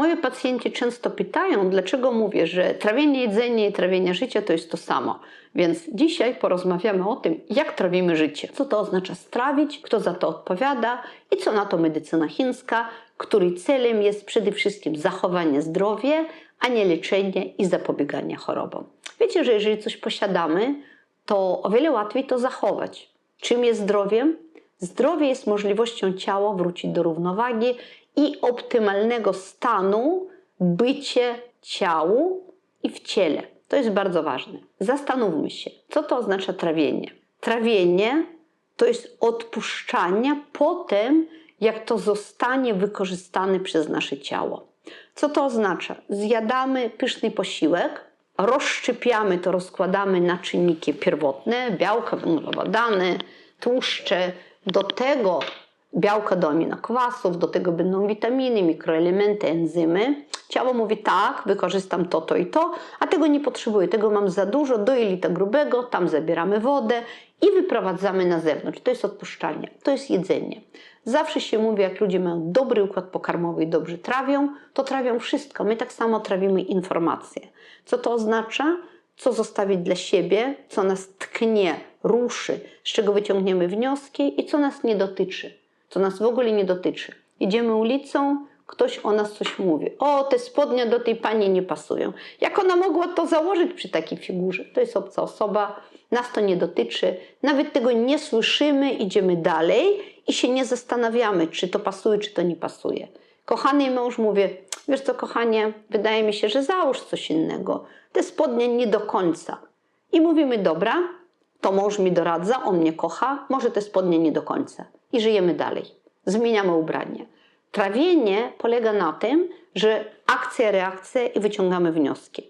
Moi pacjenci często pytają, dlaczego mówię, że trawienie jedzenia i trawienie życia to jest to samo. Więc dzisiaj porozmawiamy o tym, jak trawimy życie. Co to oznacza strawić, kto za to odpowiada i co na to medycyna chińska, której celem jest przede wszystkim zachowanie zdrowia, a nie leczenie i zapobieganie chorobom. Wiecie, że jeżeli coś posiadamy, to o wiele łatwiej to zachować. Czym jest zdrowiem? Zdrowie jest możliwością ciała wrócić do równowagi i optymalnego stanu bycie ciału i w ciele. To jest bardzo ważne. Zastanówmy się, co to oznacza trawienie. Trawienie to jest odpuszczanie potem, jak to zostanie wykorzystane przez nasze ciało. Co to oznacza? Zjadamy pyszny posiłek, rozszczepiamy to, rozkładamy na czynniki pierwotne, białka, węglowodany, tłuszcze, do tego białka do aminokwasów, do tego będą witaminy, mikroelementy, enzymy. Ciało mówi tak, wykorzystam to, to i to, a tego nie potrzebuję, tego mam za dużo, do jelita grubego, tam zabieramy wodę i wyprowadzamy na zewnątrz. To jest odpuszczanie, to jest jedzenie. Zawsze się mówi, jak ludzie mają dobry układ pokarmowy i dobrze trawią, to trawią wszystko. My tak samo trawimy informacje. Co to oznacza? Co zostawić dla siebie, co nas tknie, ruszy, z czego wyciągniemy wnioski i co nas nie dotyczy, co nas w ogóle nie dotyczy. Idziemy ulicą, ktoś o nas coś mówi. O, te spodnie do tej pani nie pasują. Jak ona mogła to założyć przy takiej figurze? To jest obca osoba, nas to nie dotyczy, nawet tego nie słyszymy, idziemy dalej i się nie zastanawiamy, czy to pasuje, czy to nie pasuje. Kochany mąż mówi, wiesz co, kochanie, wydaje mi się, że załóż coś innego. Te spodnie nie do końca. I mówimy, dobra, to mąż mi doradza, on mnie kocha, może te spodnie nie do końca. I żyjemy dalej. Zmieniamy ubranie. Trawienie polega na tym, że akcja, reakcja i wyciągamy wnioski.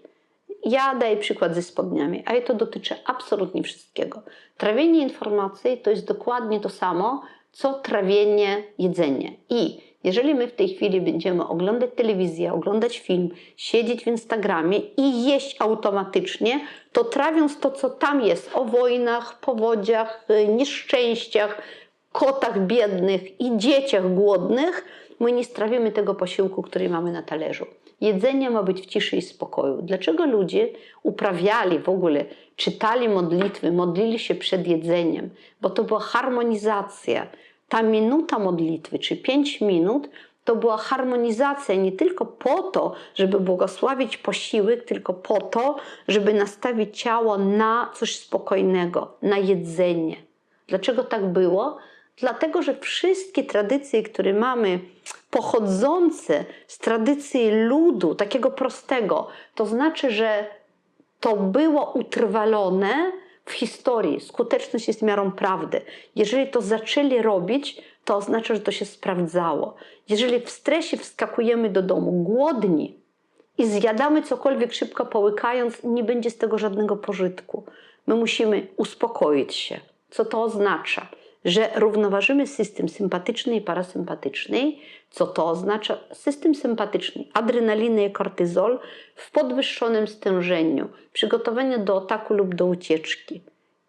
Ja daję przykład ze spodniami, ale to dotyczy absolutnie wszystkiego. Trawienie informacji to jest dokładnie to samo, co trawienie jedzenie. I jeżeli my w tej chwili będziemy oglądać telewizję, oglądać film, siedzieć w Instagramie i jeść automatycznie, to trawiąc to, co tam jest o wojnach, powodziach, y, nieszczęściach, kotach biednych i dzieciach głodnych, my nie strawimy tego posiłku, który mamy na talerzu. Jedzenie ma być w ciszy i spokoju. Dlaczego ludzie uprawiali w ogóle, czytali modlitwy, modlili się przed jedzeniem? Bo to była harmonizacja. Ta minuta modlitwy, czy pięć minut, to była harmonizacja nie tylko po to, żeby błogosławić posiłek, tylko po to, żeby nastawić ciało na coś spokojnego, na jedzenie. Dlaczego tak było? Dlatego, że wszystkie tradycje, które mamy, pochodzące z tradycji ludu, takiego prostego, to znaczy, że to było utrwalone w historii. Skuteczność jest miarą prawdy. Jeżeli to zaczęli robić, to oznacza, że to się sprawdzało. Jeżeli w stresie wskakujemy do domu głodni i zjadamy cokolwiek szybko połykając, nie będzie z tego żadnego pożytku. My musimy uspokoić się. Co to oznacza? Że równoważymy system sympatyczny i parasympatyczny. Co to oznacza? System sympatyczny, adrenaliny i kortyzol w podwyższonym stężeniu, przygotowanie do ataku lub do ucieczki.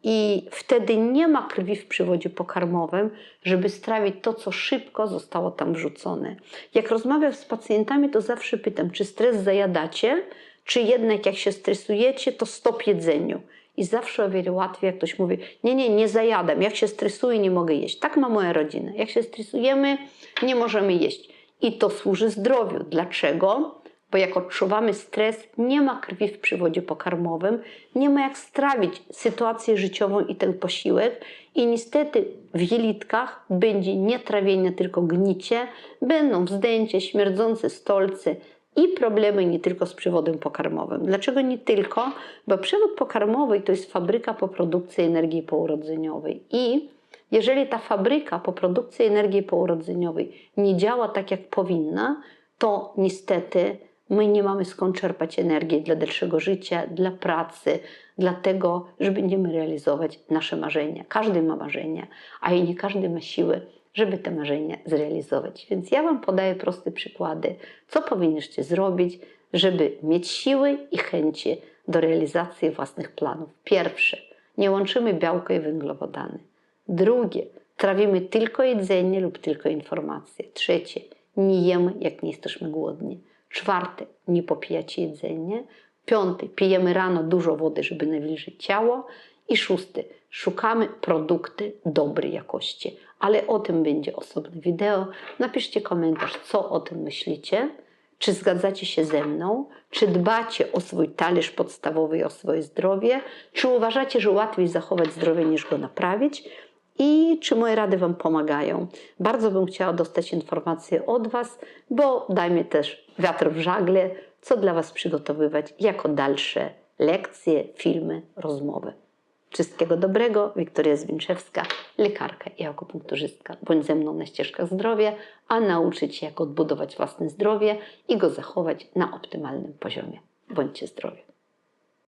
I wtedy nie ma krwi w przywodzie pokarmowym, żeby strawić to, co szybko zostało tam wrzucone. Jak rozmawiam z pacjentami, to zawsze pytam, czy stres zajadacie, czy jednak jak się stresujecie, to stop jedzeniu. I zawsze o wiele łatwiej, jak ktoś mówi, nie, nie, nie zajadam, jak się stresuję, nie mogę jeść. Tak ma moja rodzina. Jak się stresujemy, nie możemy jeść. I to służy zdrowiu. Dlaczego? Bo jak odczuwamy stres, nie ma krwi w przywodzie pokarmowym, nie ma jak strawić sytuację życiową i ten posiłek. I niestety w jelitkach będzie nie trawienie, tylko gnicie, będą wzdęcie, śmierdzące stolce, i problemy nie tylko z przewodem pokarmowym. Dlaczego nie tylko? Bo przewód pokarmowy to jest fabryka po produkcji energii pourodzeniowej i jeżeli ta fabryka po produkcji energii pourodzeniowej nie działa tak, jak powinna, to niestety my nie mamy skąd czerpać energii dla dalszego życia, dla pracy, dla tego, że będziemy realizować nasze marzenia. Każdy ma marzenia, a nie każdy ma siły żeby te marzenia zrealizować. Więc ja Wam podaję proste przykłady, co powinniście zrobić, żeby mieć siły i chęci do realizacji własnych planów. Pierwsze, nie łączymy białka i węglowodany. Drugie, trawimy tylko jedzenie lub tylko informacje. Trzecie, nie jemy, jak nie jesteśmy głodni. Czwarty, nie popijacie jedzenie. Piąty, pijemy rano dużo wody, żeby nawilżyć ciało. I szósty, szukamy produkty dobrej jakości. Ale o tym będzie osobne wideo. Napiszcie komentarz, co o tym myślicie. Czy zgadzacie się ze mną? Czy dbacie o swój talerz podstawowy i o swoje zdrowie? Czy uważacie, że łatwiej zachować zdrowie niż go naprawić? I czy moje rady Wam pomagają? Bardzo bym chciała dostać informacje od Was, bo dajmy też wiatr w żagle, co dla Was przygotowywać jako dalsze lekcje, filmy, rozmowy. Wszystkiego dobrego, Wiktoria Zwinczewska, lekarka i akupunkturzystka. Bądź ze mną na ścieżkach zdrowia, a nauczyć się, jak odbudować własne zdrowie i go zachować na optymalnym poziomie. Bądźcie zdrowi.